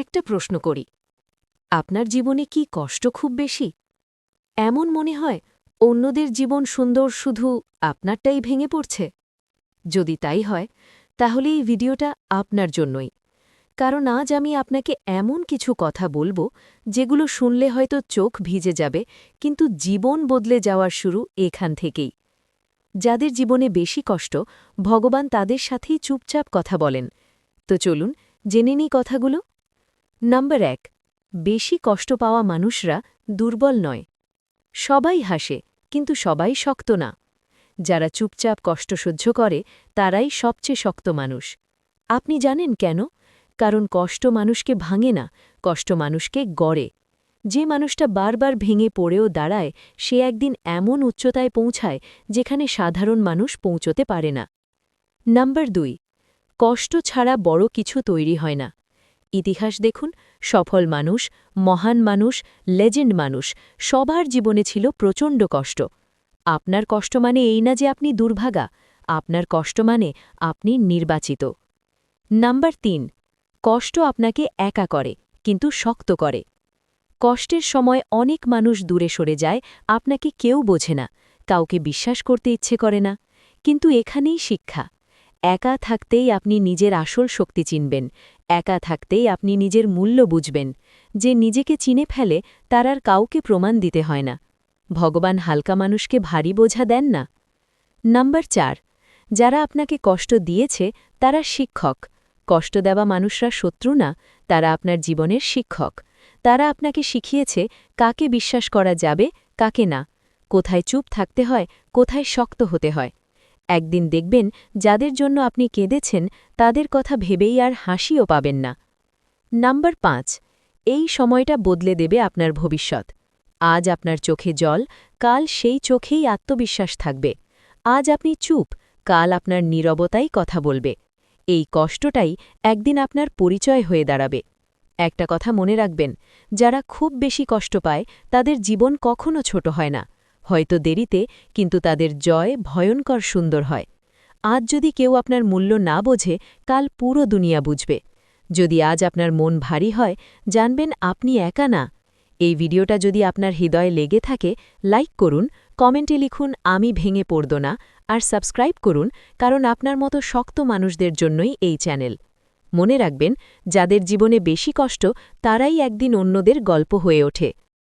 একটা প্রশ্ন করি। আপনার জীবনে কি কষ্ট খুব বেশি? এমন মনে হয়, অন্যদের জীবন সুন্দর শুধু আপনারটাই ভেঙে পড়ছে। যদি তাই হয়, তাহলে এই ভিডিওটা আপনার জন্যই। কারণ আজ আমি আপনাকে এমন কিছু কথা বলব, যেগুলো শুনলে হয়তো চোখ ভিজে যাবে, কিন্তু জীবন বদলে যাওয়ার শুরু এখান থেকেই। যাদের জীবনে বেশি কষ্ট, ভগবান তাদের সাথেই চুপচাপ কথা বলেন। তো চলুন, জেনে নিই কথাগুলো। নাম্বার এক, বেশি কষ্ট পাওয়া মানুষরা দুর্বল নয়। সবাই হাসে, কিন্তু সবাই শক্ত না। যারা চুপচাপ কষ্ট সহ্য করে, তারাই সবচেয়ে শক্ত মানুষ। আপনি জানেন কেন? কারণ কষ্ট মানুষকে ভাঙে না, কষ্ট মানুষকে গড়ে। যে মানুষটা বারবার ভেঙে পড়েও দাঁড়ায়, সে একদিন এমন উচ্চতায় পৌঁছায়, যেখানে সাধারণ মানুষ পৌঁছতে পারে না। নাম্বার দুই, কষ্ট ছাড়া বড় কিছু তৈরি হয় না। ইতিহাস দেখুন, সফল মানুষ, মহান মানুষ, লেজেন্ড মানুষ, সবার জীবনে ছিল প্রচণ্ড কষ্ট। আপনার কষ্ট মানে এই না যে আপনি দুর্ভাগা, আপনার কষ্ট মানে আপনি নির্বাচিত। নাম্বার তিন, কষ্ট আপনাকে একা করে, কিন্তু শক্ত করে। কষ্টের সময় অনেক মানুষ দূরে সরে যায়, আপনাকে কেউ বোঝে না, কাউকে বিশ্বাস করতে ইচ্ছে করে না, কিন্তু এখানেই শিক্ষা। একা থাকতেই আপনি নিজের আসল শক্তি চিনবেন, একা থাকতেই আপনি নিজের মূল্য বুঝবেন। যে নিজেকে চিনে ফেলে, তার আর কাউকে প্রমাণ দিতে হয় না। ভগবান হালকা মানুষকে ভারী বোঝা দেন না। নাম্বার চার, যারা আপনাকে কষ্ট দিয়েছে, তারা শিক্ষক। কষ্ট দেওয়া মানুষরা শত্রু না, তারা আপনার জীবনের শিক্ষক। তারা আপনাকে শিখিয়েছে, কাকে বিশ্বাস করা যাবে, কাকে না। কোথায় চুপ থাকতে হয়, কোথায় শক্ত হতে হয়। একদিন দেখবেন যাদের জন্য আপনি কেঁদেছেন, তাদের কথা ভেবেই আর হাসিও পাবেন না। নাম্বার পাঁচ, এই সময়টা বদলে দেবে আপনার ভবিষ্যৎ। আজ আপনার চোখে জল, কাল সেই চোখেই আত্মবিশ্বাস থাকবে। আজ আপনি চুপ, কাল আপনার নীরবতাই কথা বলবে। এই কষ্টটাই একদিন আপনার পরিচয় হয়ে দাঁড়াবে। একটা কথা মনে রাখবেন, যারা খুব বেশি কষ্ট পায়, তাদের জীবন কখনো ছোট হয় না। হয়তো দেরিতে, কিন্তু তাদের জয় ভয়ঙ্কর সুন্দর হয়। আজ যদি কেউ আপনার মূল্য না বোঝে, কাল পুরো দুনিয়া বুঝবে। যদি আজ আপনার মন ভারী হয়, জানবেন আপনি একা না। এই ভিডিওটা যদি আপনার হৃদয়ে লেগে থাকে, লাইক করুন, কমেন্টে লিখুন, আমি ভেঙে পড়দ না, আর সাবস্ক্রাইব করুন, কারণ আপনার মতো শক্ত মানুষদের জন্যই এই চ্যানেল। মনে রাখবেন, যাদের জীবনে বেশি কষ্ট, তারাই একদিন অন্যদের গল্প হয়ে ওঠে।